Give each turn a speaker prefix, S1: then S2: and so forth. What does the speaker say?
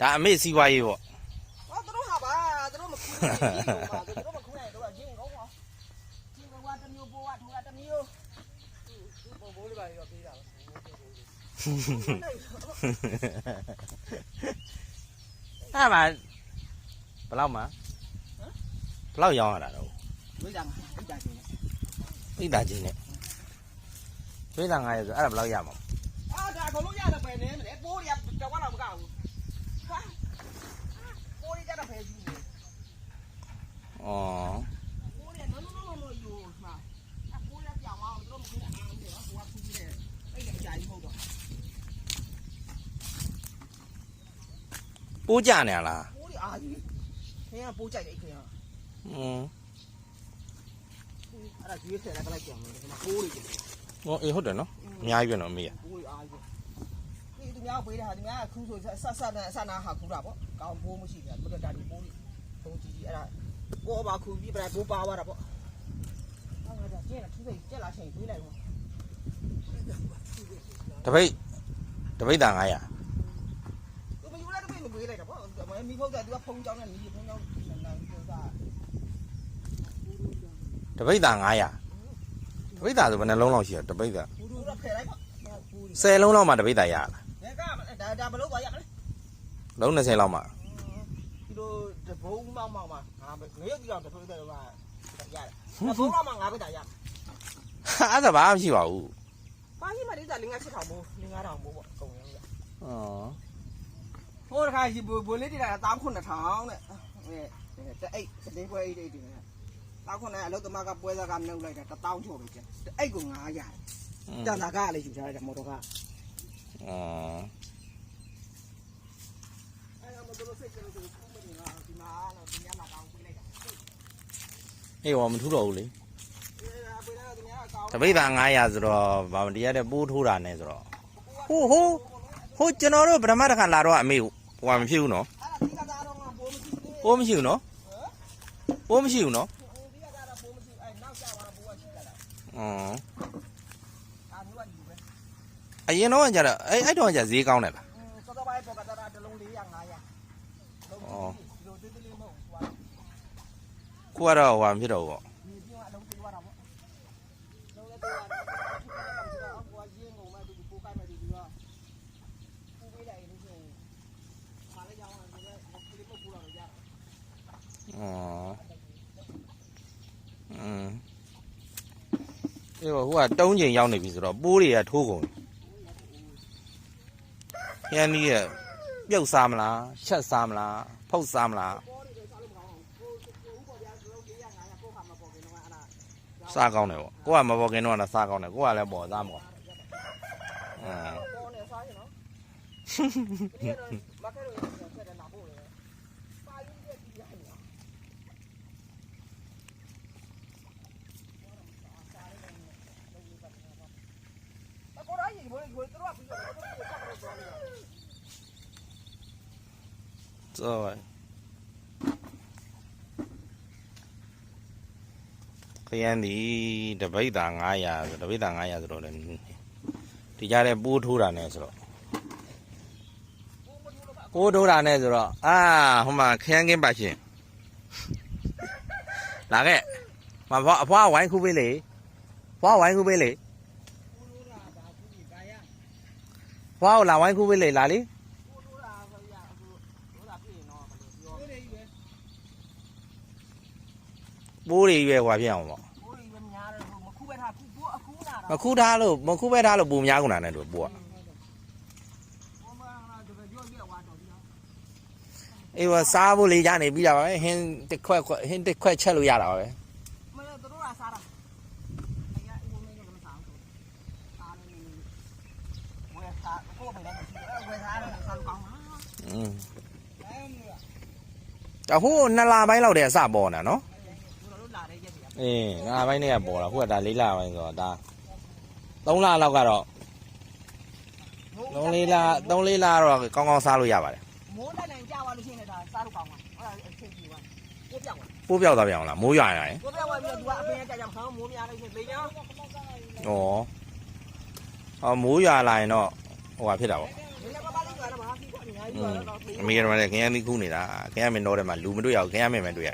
S1: ဒါအမေစီးပွားရေးပေါ့
S2: ဟောတို့ဟာပါတို့မခုနိုင်ဘူးတို့မခုနိုင်တော့ရင်းကောင်းပါရင်းကောင်းကတမျိုးပေါ်ကထူကတမျိုးဘိုးလေးပါရောပြေးတာ
S1: အဲ့မှာဘယ်လောက်မှာဘယ်လောက်ရောင်းရတာတော့
S2: ဝိဒါငါဝိဒါချင်း
S1: သိတာချင်းနဲ့သွေးတာ900ဆိုအဲ့ဒါဘယ်လောက်ရမှာ
S2: အာဒါအကုန်လုံးရတယ်ပဲနေမယ်ပိုးရကြောက်ကတော့မကောက်ဘူးဟာပိုးရကြတော့ဖယ်ယူတယ်
S1: ဩ
S2: ပိုးရနော်နော်နော်နော်ယူမှာအပိုးရပြောင်းအောင်တို့မခုနိုင်အောင်တယ်ဟိုကခုကြီးတယ်အဲ့ဒါအကြာကြီးမဟုတ်တော့
S1: ပိုးကြနေရလား
S2: ပိုးရအားကြီးခင်ဗျာပိုးကြိုက်တယ်ခင်ဗျာ
S1: อืม
S2: အဲ့ဒါကျွေးဆယ်လိုက်ကလိုက်ပြန်မယ်ဒီမှာပိုးတွေ
S1: ဟောအေးဟုတ်တယ်နော်အများကြီးပဲနော်အမေက
S2: ပိုးရအားကြီးဒီသူများပေးတဲ့ဟာဒီများခူးဆိုဆက်ဆက်နဲ့ဆက်နာဟာခူးတာပေါ့ကောင်းပိုးမရှိဘူးဘယ်တော့ဒါဒီပိုးတုံးကြီးကြီးအဲ့ဒါပိုးပါခူးပြီးပြပိုးပါသွားတာပေါ့အဲ့ဒါကျဲလာသူစိတ်ကျက်လာချိန်ပေးလိုက်ပေါ့
S1: တပိတ်တပိတ်တာ900
S2: သူမယူလိုက်တော့မပေး လိုက်တာပေါ့မိဖုတ်ကသူကဖုံးကြောင်းနဲ့ညီဖုံးကြောင်းနာနာပြောတာ
S1: တပိတ်တာ900တပိတ်တာဆိုဘယ်နှလုံးလောက်ရှိရတပိတ်တာ
S2: ဘူးဘူးတော့ဖယ်လိုက်ပေါ့ဘူး
S1: 10လုံးလောက်မှတပိတ်တာရလား
S2: ဒါကဒါဒါဘလို့သွားရမလဲ
S1: လုံး20လောက်မှ
S2: ဒီလိုတဘုံမောက်မောက်မှာငါငရုတ်ကြီးတော့တထိုးတဲ့ကရတယ်တဘုံမောက်မှာငါပဲတာရ
S1: အဲ့ဒါဘာမှမရှိပါဘူး
S2: ပါကြီးမလေးစားလင်းငါချက်ထောင်မို့လင်းငါထောင်မို့ပေါ့ကုန်ရရ
S1: ဩ
S2: ဟိုတခါရှိဘိုးလေးတိတာတားခွန်းထောင်တဲ့တဲ့အိတ်တင်းပွဲအိတ်အိတ်တင်တားခွန်းနဲ့အလုတ်သမားကပွဲစားကနှုတ်လိုက်တာတောင်းချို့ပဲကျအိတ်က900တန်တာကလည်းယူထားတယ်မော်တော်က
S1: ဩ
S2: အဲ့ဒါမတော်စိတ်ကြလို့ခုမနေလားဒီမှာတော့ဒီညမှာတောင်းပေးလိုက်တာ
S1: အေးဟောမထူးတော့ဘူးလေ
S2: အဲ့ဒါပေးလိုက်တော့ဒီညကကောင်း
S1: တပိတ်တာ900ဆိုတော့ဗာမတရားတဲ့ပိုးထိုးတာနဲ့ဆိုတော့ဟိုဟိုဟိုကျွန်တော်တို့ပထမတစ်ခါလာတော့အမေ ဟိုဟာမဖြစ်ဘူးနော်
S2: အဲ့ဒါဒီကစားတော့ငါပိုးမရှိသေးဘူး
S1: ပိုးမရှိဘူးနော်ပိုးမရှိဘူးနော်
S2: ဒီကစားတော့ပိုးမရှိအဲ့နောက်ကျသွားပိုးရှိတာလား
S1: ဩ
S2: အာမျိုးကယူပဲ
S1: အရင်တော့ကကြတော့အဲ့အဲ့တော့ကကြဈေးကောင်းတယ်လား
S2: စောစောပိုင်းပေါ်ကစားတာတစ်လုံး400 500လုံးဒီလိုတေးသေးလေးမဟုတ်ဘူးကွာ
S1: ခုကတော့ဟိုဟာမဖြစ်တော့ဘူးပေါ့
S2: ဒီပြောအလုံးသေးသွားတာပေါ့လုံးလည်းသေးသွားတာအောက်ကွာရင်းကုန်မှဒီပိုးကိုက်မှဒီကပူပေးလိုက်လို့ရှိရင်ခါလေးကြောင်းအောင်ဒီကဒီလိုပူလာတော့ရ
S1: ဩอืม အေးဟိုကတုံးချိန်ရောက်နေပြီဆိုတော့ပိုးတွေကထိုးကုန်ခရမ်းကြီးကပြုတ်စားမလားချက်စားမလားဖုတ်စားမလား
S2: ပေါ်နေတယ်စားလို့မကောင်းဘူးကိုကိုပေါ်ပြလုံး400 500ပို့ခါမှာပေါ်ကနေတော့အဲ့ဒါ
S1: စားကောင်းတယ်ပေါ့ကိုကမပေါ်ခင်တော့ကစားကောင်းတယ်ကိုကလည်းပေါ်စားမကောင်းအင်း
S2: ပေါ်နေစားရင်နော်ဒီတော့မကဲလို့ဆက်တယ်နာဖို့လေပါရင်ပြည့်ကြည့်ရအောင်အ ကောရာကြီးဘယ်လိုတို့တော့ပြီးတော့တို့ဆက်လို့ပြောနေ
S1: စောခရမ်းဒီတပိတ်တာ900ဆိုတပိတ်တာ900ဆိုတော့လည်းဒီကြားထဲပိုးထိုးတာနဲ့ဆိုတော့ပိုးထိုးတာနဲ့ဆိုတော့ အာဟိုမှာခရမ်းကင်းပါရှင်လာခဲ့မဖွားအဖွားဝိုင်းခုပေးလေဖွားဝိုင်းခုပေးလေဖွားကိုလာဝိုင်းခုပေးလေလာလေ
S2: တို့လာဆိုရအခုတို့လာပြင်တော့ပြောနေပြီ
S1: ပိုးတွေရွယ်ဟွာဖြစ်အောင်ပေါ့
S2: ဘိုးကြီးပဲများတယ်မခုပဲထားခုဘိုးအခုလာ
S1: မခုထားလို့မခုပဲထားလို့ပုံများကုန်တာနဲ့တို့ပိုးက
S2: ဘိုးမလာတော့ပြောပြသွားတော့ဒီတော့
S1: အေးဝစားဖို့လေးရနေပြီးတာပါပဲဟင်းတစ်ခွက်ခွက်ဟင်းတစ်ခွက်ချက်လို့ရတာပါပဲ
S2: မင်းတို့ကစားတာအဲ့ရဦးမင်းကမစားဘူးစားနေဝယ်စားကိုပဲလည်းမရှိဘူးဝယ်စားတယ်စားလို့ကောင်းလား
S1: อืม
S2: အဲ့မလို့
S1: ဒါဟိုနှစ်လပိုင်းလောက်တည်းအစပေါ်နေတာနော်
S2: တို့တို့လာတဲ့ရက်တွေက
S1: အေးနှစ်လပိုင်းတည်းကပေါ်တာဟိုကဒါလေးလပိုင်းဆိုတော့ဒါ3လလောက်ကတော့3လေးလ3လေးလတော့ကောင်းကောင်းစားလို့ရပါတယ်
S2: မိုးတက်နိုင်ကြသွားလို့ရှိရင်ဒါစားလို့ကောင်းပါအဲ့ဒါအချိန်ကြီးပါကိုပြောက်ပါ
S1: ပိုးပြောက်သွားပြန်အောင်လားမိုးရွာရတယ်
S2: ကိုပြောက်သွားပြီးတော့ तू ကအပင်ကြကြမှာမိုးများလို့ရှိရင်လေညာ
S1: ဩအော်မိုးရွာလာရင်တော့ဟိုဟာဖြစ်တာပေါ့ အမေကတော့လည်းခင်ဗျားမိခုနေတာခင်ဗျားမင်းတော့တယ်မှာလူမတွေ့ရဘူးခင်ဗျားမင်းမတွေ့ရ